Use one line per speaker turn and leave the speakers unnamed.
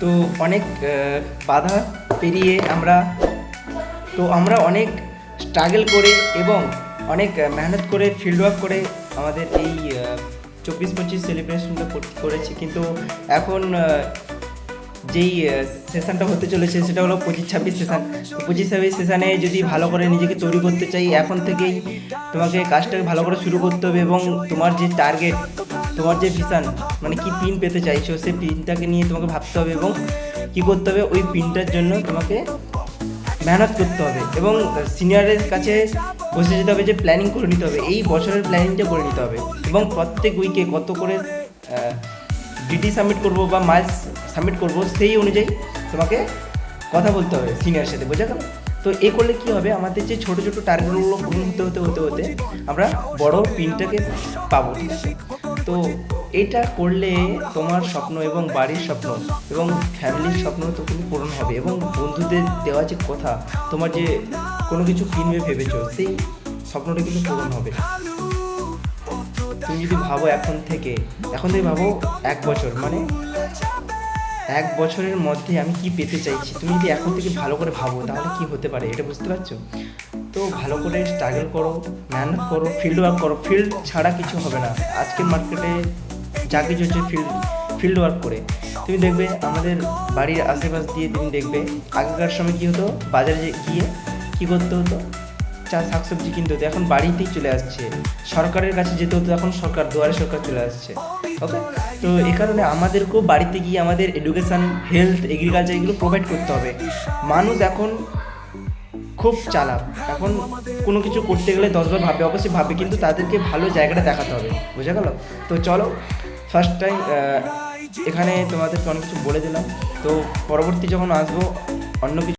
তো অনেক বাধা পেরিয়ে আমরা, তো আমরা অনেক স্ট্রাগল করে এবং অনেক মেহনত করে ফিল্ড ওয়ার্ক করে আমাদের এই চব্বিশ পঁচিশ সেলিব্রেশনটা করেছি। কিন্তু এখন যেই সেশনটা হতে চলেছে সেটা হলো পঁচিশ ছাব্বিশ সেশন পঁচিশ ছাব্বিশ সেশনে যদি ভালো করে নিজেকে তৈরি করতে চাই, এখন থেকেই তোমাকে কাজটাকে ভালো করে শুরু করতে হবে এবং তোমার যে টার্গেট তোমার যে ভিশন মানে কি পিন পেতে চাইছো, সেই পিনটাকে নিয়ে তোমাকে ভাবতে হবে এবং কি করতে হবে, ওই পিনটার জন্য তোমাকে মেহনত করতে হবে এবং সিনিয়রের কাছে বসে যেতে হবে, যে প্ল্যানিং করে নিতে হবে, এই বছরের প্ল্যানিংটা করে নিতে হবে এবং প্রত্যেক উইকে কত করে ডিটি সাবমিট করব বা মাইলস সাবমিট করব, সেই অনুযায়ী তোমাকে কথা বলতে হবে সিনিয়রের সাথে, বোঝা গেল? তো এ করলে কি হবে, আমাদের যে ছোটো ছোটো টার্গেটগুলো পূরণ হতে হতে হতে হতে আমরা বড় পিনটাকে পাবো, ঠিক আছে? তো এটা করলে তোমার স্বপ্ন এবং বাড়ির স্বপ্ন এবং ফ্যামিলির স্বপ্ন তো কিন্তু পূরণ হবে এবং বন্ধুদের দেওয়া যে কথা, তোমার যে কোনো কিছু কিনবে ভেবেছো, সেই স্বপ্নটা কিন্তু পূরণ হবে। তুমি যদি ভাবো এখন থেকে এখন থেকে ভাবো এক বছর মানে এক বছরের মধ্যে আমি কি পেতে চাইছি? তুমি যদি এখন থেকে ভালো করে ভাবো, তাহলে কি হতে পারে? এটা বুঝতে পারছ? তো ভালো করে স্ট্রাগল করো মেহনত করো ফিল্ড ওয়ার্ক করো। ফিল্ড ছাড়া কিছু হবে না। আজকের মার্কেটে যা কিছু হচ্ছে ফিল্ড ফিল্ড ওয়ার্ক করে। তুমি দেখবে আমাদের বাড়ির আশেপাশ দিয়ে তুমি দেখবে, আগেকার সময় কী হতো? বাজারে গিয়ে কী করতে হতো? শাকসবজি কিনতে হতো, এখন বাড়িতেই চলে আসছে। সরকারের কাছে যেতে হতো, এখন সরকার, দুয়ারে সরকার চলে আসছে। ওকে তো এই কারণে আমাদেরকেও বাড়িতে গিয়ে আমাদের এডুকেশান হেলথ এগ্রিকালচার এগুলো প্রোভাইড করতে হবে। মানুষ এখন খুব চালাক। এখন কোনো কিছু করতে গেলে দশবার ভাববে, অবশ্যই ভাবে কিন্তু তাদেরকে ভালো জায়গাটা দেখাতে হবে। বোঝা গেল? তো চলো ফার্স্ট টাইম এখানে তোমাদেরকে অনেক কিছু বলে দিলাম। তো পরবর্তী যখন আসব, অন্য কিছু